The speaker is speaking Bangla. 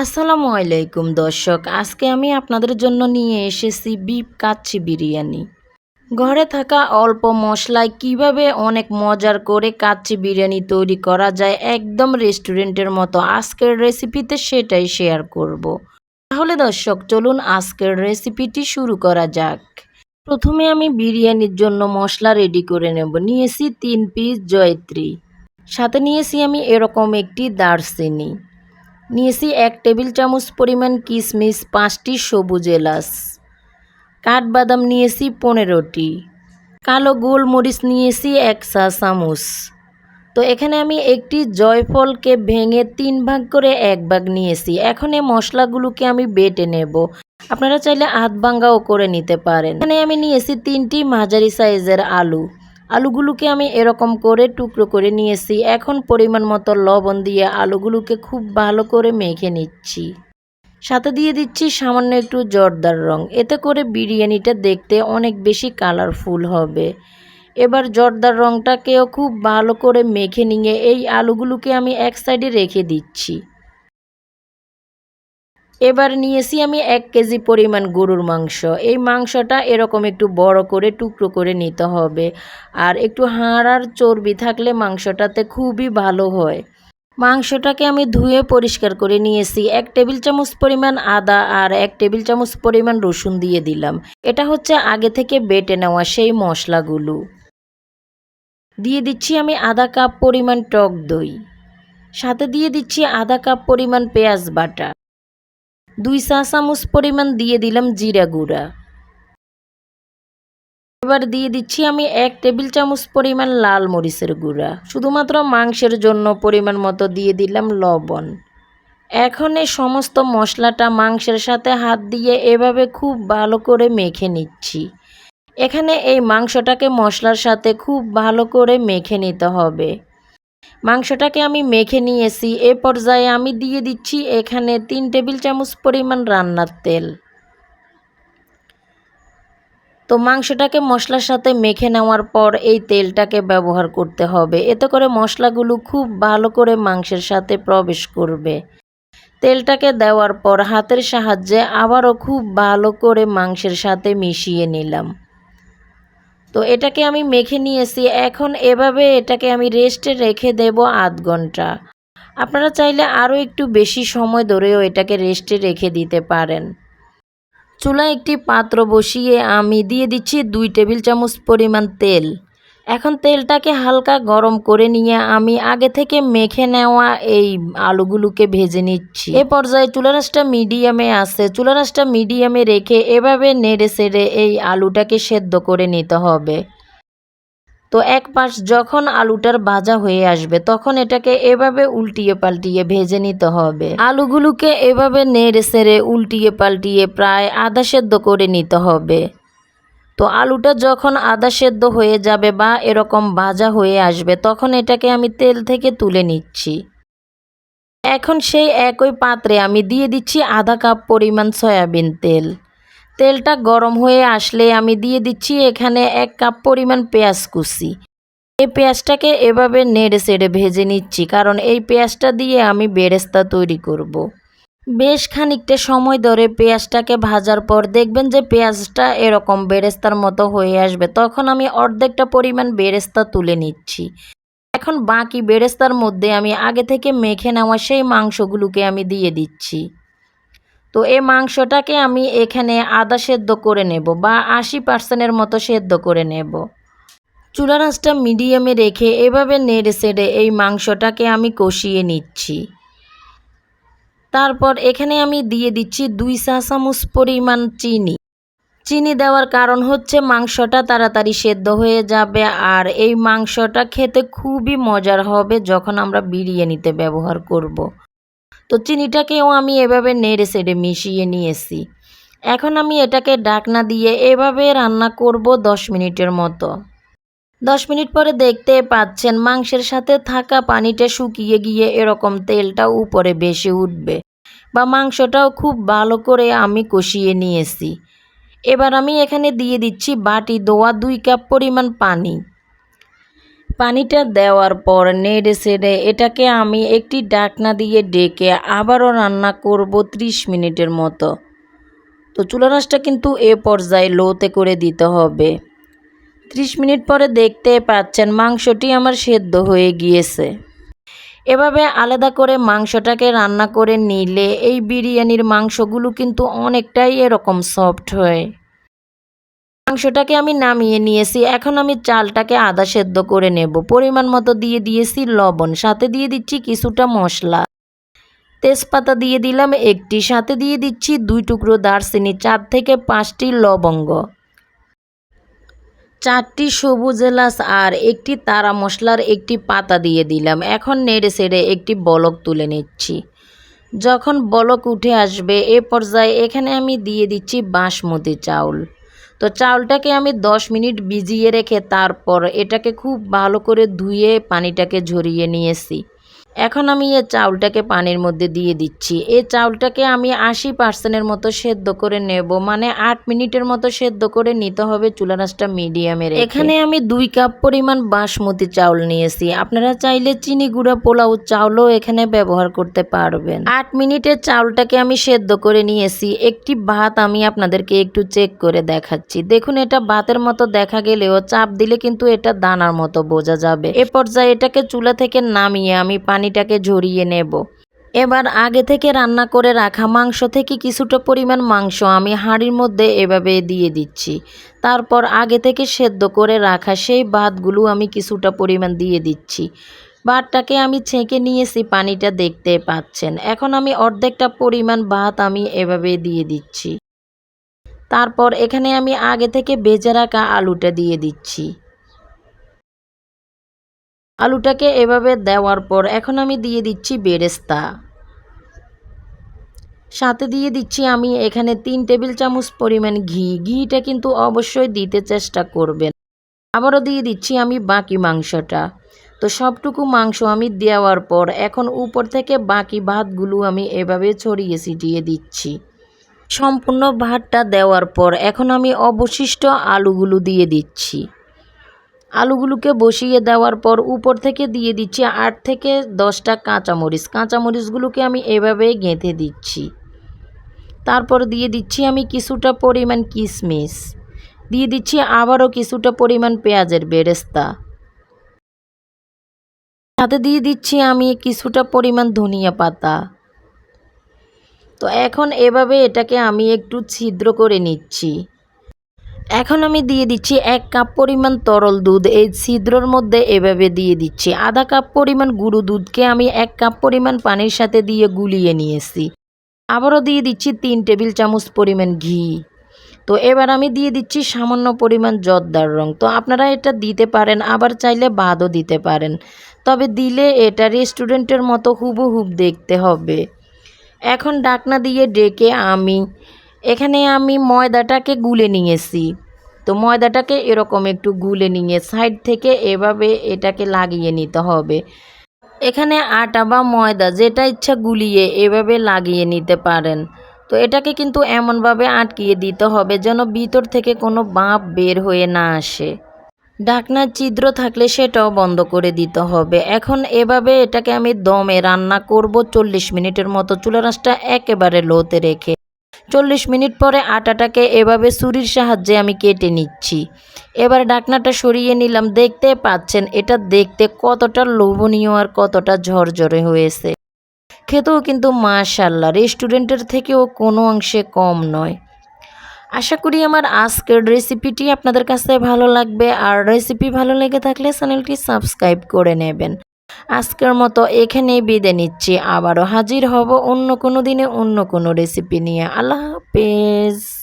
আসসালামু আলাইকুম দর্শক, আজকে আমি আপনাদের জন্য নিয়ে এসেছি বিফ কাচ্ছি বিরিয়ানি। ঘরে থাকা অল্প মশলায় কীভাবে অনেক মজার করে কাচ্চি বিরিয়ানি তৈরি করা যায় একদম রেস্টুরেন্টের মতো আজকের রেসিপিতে সেটাই শেয়ার করব। তাহলে দর্শক, চলুন আজকের রেসিপিটি শুরু করা যাক। প্রথমে আমি বিরিয়ানির জন্য মশলা রেডি করে নেব। নিয়েছি তিন পিস জয়ত্রী। সাথে নিয়েছি আমি এরকম একটি দারচিনি। নিয়েছি এক টেবিল চামচ পরিমাণ কিশমিশ পাঁচটি সবুজ এলাচ। কাঠবাদাম নিয়েছি পনেরোটি। কালো গোলমরিচ নিয়েছি এক চা চামচ। তো এখানে আমি একটি জয়ফলকে ভেঙে তিন ভাগ করে এক ভাগ নিয়েছি। এখন এই মশলাগুলোকে আমি বেটে নেব। আপনারা চাইলে আধ ভাঙ্গাও করে নিতে পারেন। এখানে আমি নিয়েছি তিনটি মাঝারি সাইজের আলু। আলুগুলোকে আমি এরকম করে টুকরো করে নিয়েছি। এখন পরিমাণ মতো লবণ দিয়ে আলুগুলোকে খুব ভালো করে মেখে নিচ্ছি। সাথে দিয়ে দিচ্ছি সামান্য একটু জর্দার রং। এতে করে বিরিয়ানিটা দেখতে অনেক বেশি কালারফুল হবে। এবার জর্দার রংটাকেও খুব ভালো করে মেখে নিয়ে এই আলুগুলোকে আমি এক সাইডে রেখে দিচ্ছি। এবার নিয়েছি আমি এক কেজি পরিমাণ গরুর মাংস। এই মাংসটা এরকম একটু বড় করে, টুকরো করে নিতে হবে। আর একটু হাড় আর চর্বি থাকলে মাংসটাতে খুবই ভালো হয়। মাংসটাকে আমি ধুয়ে পরিষ্কার করে নিয়েছি। এক টেবিল চামচ পরিমাণ আদা আর এক টেবিল চামচ পরিমাণ রসুন দিয়ে দিলাম। এটা হচ্ছে আগে থেকে বেটে নেওয়া সেই মশলাগুলো। দিয়ে দিচ্ছি আমি আধা কাপ পরিমাণ টক দই। সাথে দিয়ে দিচ্ছি আধা কাপ পরিমাণ পেঁয়াজ বাটা। দুই চা চামচ পরিমাণ দিয়ে দিলাম জিরা গুঁড়া। এবার দিয়ে দিচ্ছি আমি এক টেবিল চামচ পরিমাণ লাল মরিচের গুঁড়া। শুধুমাত্র মাংসের জন্য পরিমাণ মতো দিয়ে দিলাম লবণ। এখন এই সমস্ত মশলাটা মাংসের সাথে হাত দিয়ে এভাবে খুব ভালো করে মেখে নিচ্ছি। এখানে এই মাংসটাকে মশলার সাথে খুব ভালো করে মেখে নিতে হবে। মাংসটাকে আমি মেখে নিয়েছি। এ পর্যায়ে আমি দিয়ে দিচ্ছি এখানে তিন টেবিল চামচ পরিমাণ রান্নার তেল। তো মাংসটাকে মশলার সাথে মেখে নেওয়ার পর এই তেলটাকে ব্যবহার করতে হবে। এতে করে মশলাগুলো খুব ভালো করে মাংসের সাথে প্রবেশ করবে। তেলটাকে দেওয়ার পর হাতের সাহায্যে আবারও খুব ভালো করে মাংসের সাথে মিশিয়ে নিলাম। তো এটাকে আমি মেখে নিয়েছি। এখন এভাবে এটাকে আমি রেস্টে রেখে দেব আধ ঘণ্টা। আপনারা চাইলে আরও একটু বেশি সময় ধরেও এটাকে রেস্টে রেখে দিতে পারেন। চুলা একটি পাত্র বসিয়ে আমি দিয়ে দিচ্ছি দুই টেবিল চামচ পরিমাণ তেল। এখন তেলটাকে হালকা গরম করে নিয়ে আমি আগে থেকে মেখে নেওয়া এই আলুগুলোকে ভেজে নিচ্ছি। এ পর্যায়ে চুলারাসটা মিডিয়ামে আছে। চুলারাসটা মিডিয়ামে রেখে এভাবে নেড়ে সেড়ে এই আলুটাকে সেদ্ধ করে নিতে হবে। তো এক পাশ যখন আলুটার ভাজা হয়ে আসবে, তখন এটাকে এভাবে উল্টিয়ে পাল্টিয়ে ভেজে নিতে হবে। আলুগুলোকে এভাবে নেড়ে সেড়ে উল্টিয়ে পাল্টিয়ে প্রায় আধা সেদ্ধ করে নিতে হবে। তো আলুটা যখন আদা সেদ্ধ হয়ে যাবে বা এরকম ভাজা হয়ে আসবে, তখন এটাকে আমি তেল থেকে তুলে নিচ্ছি। এখন সেই একই পাত্রে আমি দিয়ে দিচ্ছি আধা কাপ পরিমাণ সয়াবিন তেল। তেলটা গরম হয়ে আসলে আমি দিয়ে দিচ্ছি এখানে এক কাপ পরিমাণ পেঁয়াজ কুচি। এই পেঁয়াজটাকে এভাবে নেড়ে সেড়ে ভেজে নিচ্ছি, কারণ এই পেঁয়াজটা দিয়ে আমি বেরেস্তা তৈরি করব। বেশ খানিকটা সময় ধরে পেঁয়াজটাকে ভাজার পর দেখবেন যে পেঁয়াজটা এরকম বেরেস্তার মতো হয়ে আসবে। তখন আমি অর্ধেকটা পরিমাণ বেরেস্তা তুলে নিচ্ছি। এখন বাকি বেরেস্তার মধ্যে আমি আগে থেকে মেখে নেওয়া সেই মাংসগুলোকে আমি দিয়ে দিচ্ছি। তো এই মাংসটাকে আমি এখানে আদা সেদ্ধ করে নেব বা আশি পার্সেন্টের মতো সেদ্ধ করে নেব। চুলা রাসটা মিডিয়ামে রেখে এভাবে নেড়ে সেড়ে এই মাংসটাকে আমি কষিয়ে নিচ্ছি। তারপর এখানে আমি দিয়ে দিচ্ছি দুই চা চামচ পরিমাণ চিনি। চিনি দেওয়ার কারণ হচ্ছে মাংসটা তাড়াতাড়ি সেদ্ধ হয়ে যাবে আর এই মাংসটা খেতে খুবই মজার হবে যখন আমরা বিরিয়ানিতে ব্যবহার করব। তো চিনিটাকেও আমি এভাবে নেড়ে সেড়ে মিশিয়ে নিয়েছি। এখন আমি এটাকে ডাকনা দিয়ে এভাবে রান্না করব দশ মিনিটের মতো। দশ মিনিট পরে দেখতে পাচ্ছেন মাংসের সাথে থাকা পানিটা শুকিয়ে গিয়ে এরকম তেলটা উপরে বেশি উঠবে বা মাংসটাও খুব ভালো করে আমি কষিয়ে নিয়েছি। এবার আমি এখানে দিয়ে দিচ্ছি বাটি দোয়া দুই কাপ পরিমাণ পানি। পানিটা দেওয়ার পর নেড়ে সেড়ে এটাকে আমি একটি ডাকনা দিয়ে ডেকে আবারও রান্না করব 30 মিনিটের মতো। তো চুলা রাসটা কিন্তু এ পর্যায়ে লোতে করে দিতে হবে। 30 মিনিট পরে দেখতে পাচ্ছেন মাংসটি আমার সেদ্ধ হয়ে গিয়েছে। এভাবে আলাদা করে মাংসটাকে রান্না করে নিলে এই বিরিয়ানির মাংসগুলো কিন্তু অনেকটাই এরকম সফট হয়। মাংসটাকে আমি নামিয়ে নিয়েছি, এখন আমি চালটাকে আদা সেদ্ধ করে নেব। পরিমাণ মতো দিয়ে দিয়েছি লবণ, সাথে দিয়ে দিচ্ছি কিছুটা মশলা। তেজপাতা দিয়ে দিলাম একটি, সাথে দিয়ে দিচ্ছি দুই টুকরো দারচিনি, চার থেকে পাঁচটি লবঙ্গ। চারটি সবুজ এলাচ আর একটি তারা মশলার একটি পাতা দিয়ে দিলাম। এখন নেড়ে সেড়ে একটি বলক তুলে নিচ্ছি। যখন বলক উঠে আসবে, এ পর্যায়ে এখানে আমি দিয়ে দিচ্ছি বাসমতি চাউল। তো চাউলটাকে আমি 10 মিনিট ভিজিয়ে রেখে তারপর এটাকে খুব ভালো করে ধুয়ে পানিটাকে ঝরিয়ে নিয়েছি। এখন আমি এই চাউলটাকে পানির মধ্যে দিয়ে দিচ্ছি। এই চাউলটাকে আমি আশি পার্সেন্টের মতো সেদ্ধ করে নেব। মানে আট মিনিটের মতো সেদ্ধ করে নিতে হবে চুলা রাসটা মিডিয়ামে এখানে আমি দুই কাপ পরিমাণ বাসমতি চাউল নিয়েছি। আপনারা চাইলে চিনি গুঁড়া, পোলাও চাউলও এখানে ব্যবহার করতে পারবেন। আট মিনিটের চাউলটাকে আমি সেদ্ধ করে নিয়েছি। একটি ভাত আমি আপনাদেরকে একটু চেক করে দেখাচ্ছি। দেখুন, এটা ভাতের মতো দেখা গেলেও চাপ দিলে কিন্তু এটা দানার মতো বোঝা যাবে। এ পর্যায়ে এটাকে চুলা থেকে নামিয়ে আমি পানিটাকে ঝরিয়ে নেব। এবার আগে থেকে রান্না করে রাখা মাংস থেকে কিছুটা পরিমাণ মাংস আমি হাঁড়ির মধ্যে এভাবে দিয়ে দিচ্ছি। তারপর আগে থেকে সেদ্ধ করে রাখা সেই ভাতগুলো আমি কিছুটা পরিমাণ দিয়ে দিচ্ছি। ভাতটাকে আমি ছেঁকে নিয়েছি, পানিটা দেখতে পাচ্ছেন। এখন আমি অর্ধেকটা পরিমাণ ভাত আমি এভাবে দিয়ে দিচ্ছি। তারপর এখানে আমি আগে থেকে ভেজে রাখা আলুটা দিয়ে দিচ্ছি। আলুটাকে এভাবে দেওয়ার পর এখন আমি দিয়ে দিচ্ছি বেরেস্তা। সাথে দিয়ে দিচ্ছি আমি এখানে তিন টেবিল চামচ পরিমাণ ঘি। ঘিটা কিন্তু অবশ্যই দিতে চেষ্টা করবেন। আবারও দিয়ে দিচ্ছি আমি বাকি মাংসটা। তো সবটুকু মাংস আমি দেওয়ার পর এখন উপর থেকে বাকি ভাতগুলো আমি এভাবে ছড়িয়ে ছিটিয়ে দিচ্ছি। সম্পূর্ণ ভাতটা দেওয়ার পর এখন আমি অবশিষ্ট আলুগুলো দিয়ে দিচ্ছি। আলুগুলোকে বসিয়ে দেওয়ার পর উপর থেকে দিয়ে দিচ্ছি আট থেকে দশটা কাঁচামরিচ। কাঁচামরিচগুলোকে আমি এভাবে গেঁথে দিচ্ছি। তারপর দিয়ে দিচ্ছি আমি কিছুটা পরিমাণ কিশমিশ দিয়ে দিচ্ছি আবারও কিছুটা পরিমাণ পেঁয়াজের বেরেস্তা। সাথে দিয়ে দিচ্ছি আমি কিছুটা পরিমাণ ধনিয়া পাতা। তো এখন এভাবে এটাকে আমি একটু ছিদ্র করে নিচ্ছি। এখন আমি দিয়ে দিচ্ছি এক কাপ পরিমাণ তরল দুধ। এই ছিদ্রর মধ্যে এভাবে দিয়ে দিচ্ছি। আধা কাপ পরিমাণ গুঁড়ো দুধকে আমি এক কাপ পরিমাণ পানির সাথে দিয়ে গুলিয়ে নিয়েছি। আবারও দিয়ে দিচ্ছি তিন টেবিল চামচ পরিমাণ ঘি। তো এবার আমি দিয়ে দিচ্ছি সামান্য পরিমাণ জর্দার রং। তো আপনারা এটা দিতে পারেন, আবার চাইলে বাদও দিতে পারেন। তবে দিলে এটা রেস্টুরেন্টের মতো হুবহুব দেখতে হবে। এখন ডাকনা দিয়ে ডেকে আমি এখানে আমি ময়দাটাকে গুলে নিয়েছি। তো ময়দাটাকে এরকম একটু গুলে নিয়ে সাইড থেকে এভাবে এটাকে লাগিয়ে নিতে হবে। এখানে আটা বা ময়দা যেটা ইচ্ছা গুলিয়ে এভাবে লাগিয়ে নিতে পারেন। তো এটাকে কিন্তু এমনভাবে আটকিয়ে দিতে হবে যেন ভিতর থেকে কোনো বাঁপ বের হয়ে না আসে। ঢাকনার ছিদ্র থাকলে সেটাও বন্ধ করে দিতে হবে। এখন এভাবে এটাকে আমি দমে রান্না করব চল্লিশ মিনিটের মতো। চুলা রাসটা একেবারে লোতে রেখে চল্লিশ মিনিট পরে আটাটাকে এভাবে ছুরির সাহায্যে আমি কেটে নিচ্ছি। এবার ডাকনাটা সরিয়ে নিলাম, দেখতে পাচ্ছেন, এটা দেখতে কতটা লোভনীয় আর কতটা ঝরঝরে হয়েছে। খেতেও কিন্তু মাশাল্লাহ, রেস্টুরেন্টের থেকেও কোনো অংশে কম নয়। আশা করি আমার আজকের রেসিপিটি আপনাদের কাছে ভালো লাগবে, আর রেসিপি ভালো লেগে থাকলে চ্যানেলটি সাবস্ক্রাইব করে নেবেন। আজকের মতো এখানেই বিদে নিচ্ছি। আবারও হাজির হব অন্য কোনো দিনে অন্য কোনো রেসিপি নিয়ে। আল্লাহ হাফেজ।